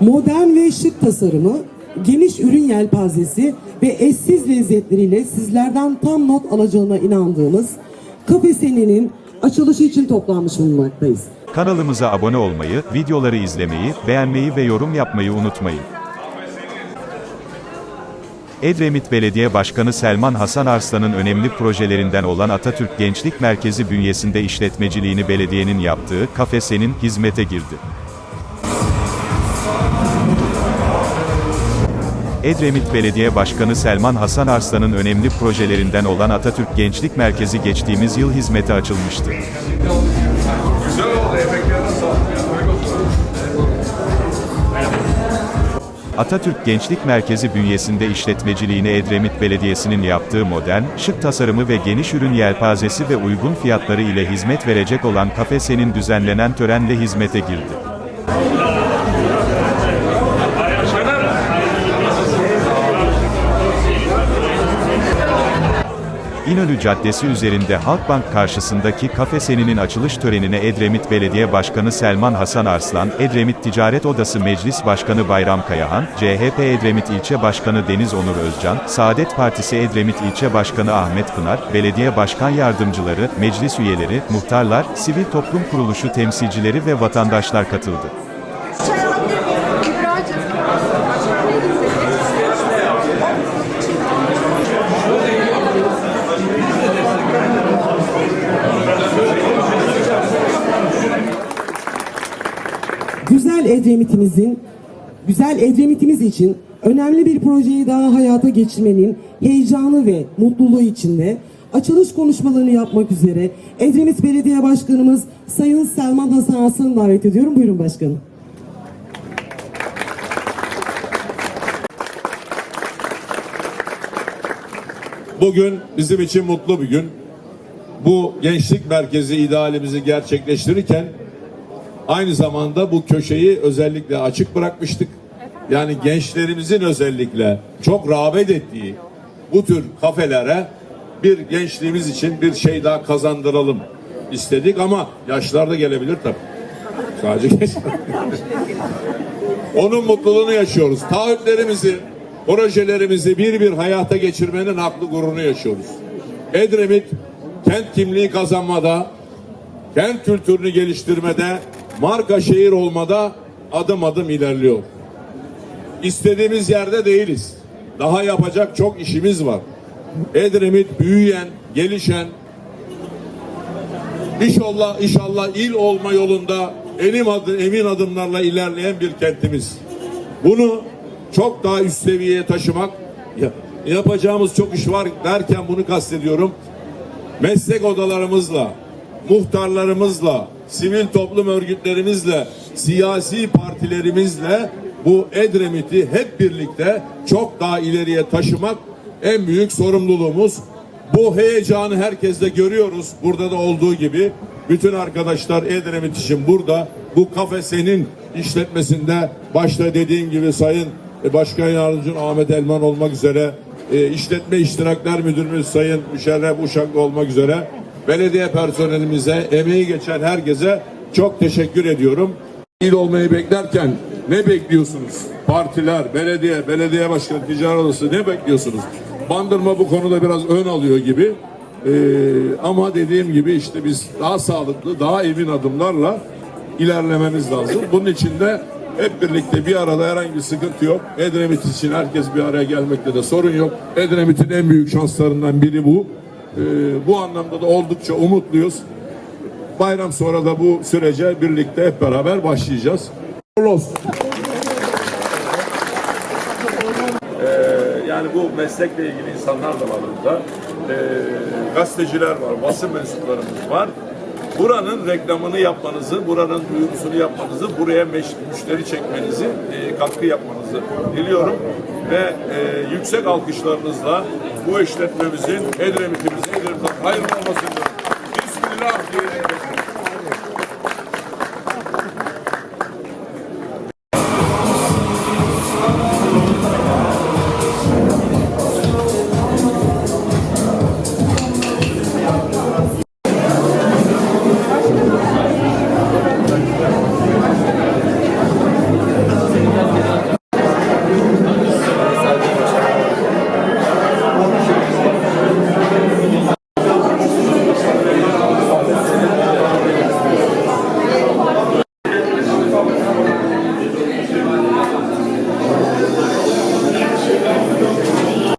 modern ve şık tasarımı, geniş ürün yelpazesi ve eşsiz lezzetleriyle sizlerden tam not alacağına inandığımız Kafe Sene'nin açılışı için toplanmış bulunmaktayız. Kanalımıza abone olmayı, videoları izlemeyi, beğenmeyi ve yorum yapmayı unutmayın. Edremit Belediye Başkanı Selman Hasan Arslan'ın önemli projelerinden olan Atatürk Gençlik Merkezi bünyesinde işletmeciliğini belediyenin yaptığı Kafe Sen'in hizmete girdi. Edremit Belediye Başkanı Selman Hasan Arslan'ın önemli projelerinden olan Atatürk Gençlik Merkezi geçtiğimiz yıl hizmete açılmıştı. Atatürk Gençlik Merkezi bünyesinde işletmeciliğini Edremit Belediyesi'nin yaptığı modern, şık tasarımı ve geniş ürün yelpazesi ve uygun fiyatları ile hizmet verecek olan kafesenin düzenlenen törenle hizmete girdi. İnönü Caddesi üzerinde Halkbank karşısındaki Kafe Seni'nin açılış törenine Edremit Belediye Başkanı Selman Hasan Arslan, Edremit Ticaret Odası Meclis Başkanı Bayram Kayahan, CHP Edremit İlçe Başkanı Deniz Onur Özcan, Saadet Partisi Edremit İlçe Başkanı Ahmet Pınar, Belediye Başkan Yardımcıları, meclis üyeleri, muhtarlar, sivil toplum kuruluşu temsilcileri ve vatandaşlar katıldı. Edremit'imizin, güzel Edremit'imiz için önemli bir projeyi daha hayata geçirmenin heyecanı ve mutluluğu içinde açılış konuşmalarını yapmak üzere Edremit Belediye Başkanımız Sayın Selman Hasan Aslan'ı davet ediyorum. Buyurun başkanım. Bugün bizim için mutlu bir gün. Bu gençlik merkezi idealimizi gerçekleştirirken aynı zamanda bu köşeyi özellikle açık bırakmıştık. Yani gençlerimizin özellikle çok rağbet ettiği bu tür kafelere bir gençliğimiz için bir şey daha kazandıralım istedik ama yaşlar da gelebilir tabii. Sadece gençler. Onun mutluluğunu yaşıyoruz. Taahhütlerimizi, projelerimizi bir bir hayata geçirmenin haklı gururunu yaşıyoruz. Edremit kent kimliği kazanmada, kent kültürünü geliştirmede, marka şehir olmada adım adım ilerliyor. İstediğimiz yerde değiliz. Daha yapacak çok işimiz var. Edremit büyüyen, gelişen, İnşallah inşallah il olma yolunda emin, adı, emin adımlarla ilerleyen bir kentimiz. Bunu çok daha üst seviyeye taşımak ya- yapacağımız çok iş var derken bunu kastediyorum. Meslek odalarımızla, muhtarlarımızla, sivil toplum örgütlerimizle, siyasi partilerimizle bu Edremit'i hep birlikte çok daha ileriye taşımak en büyük sorumluluğumuz. Bu heyecanı herkeste görüyoruz. Burada da olduğu gibi bütün arkadaşlar Edremit için burada. Bu kafesenin işletmesinde başta dediğim gibi Sayın e, Başkan Yardımcım Ahmet Elman olmak üzere e, işletme iştirakler müdürümüz Sayın Müşerref Uşaklı olmak üzere belediye personelimize, emeği geçen herkese çok teşekkür ediyorum. İl olmayı beklerken ne bekliyorsunuz? Partiler, belediye, belediye başkanı, ticaret odası ne bekliyorsunuz? Bandırma bu konuda biraz ön alıyor gibi. Ee, ama dediğim gibi işte biz daha sağlıklı, daha emin adımlarla ilerlememiz lazım. Bunun için de hep birlikte bir arada herhangi bir sıkıntı yok. Edremit için herkes bir araya gelmekte de sorun yok. Edremit'in en büyük şanslarından biri bu. Ee, bu anlamda da oldukça umutluyuz. Bayram sonra da bu sürece birlikte hep beraber başlayacağız. Olsun. yani bu meslekle ilgili insanlar da var burada. Ee, gazeteciler var, basın mensuplarımız var. Buranın reklamını yapmanızı, buranın duyurusunu yapmanızı, buraya müşteri çekmenizi, e, katkı yapmanızı diliyorum. Ve e, yüksek alkışlarınızla bu işletmemizin, Hayırlı olmasın. Bismillah diye.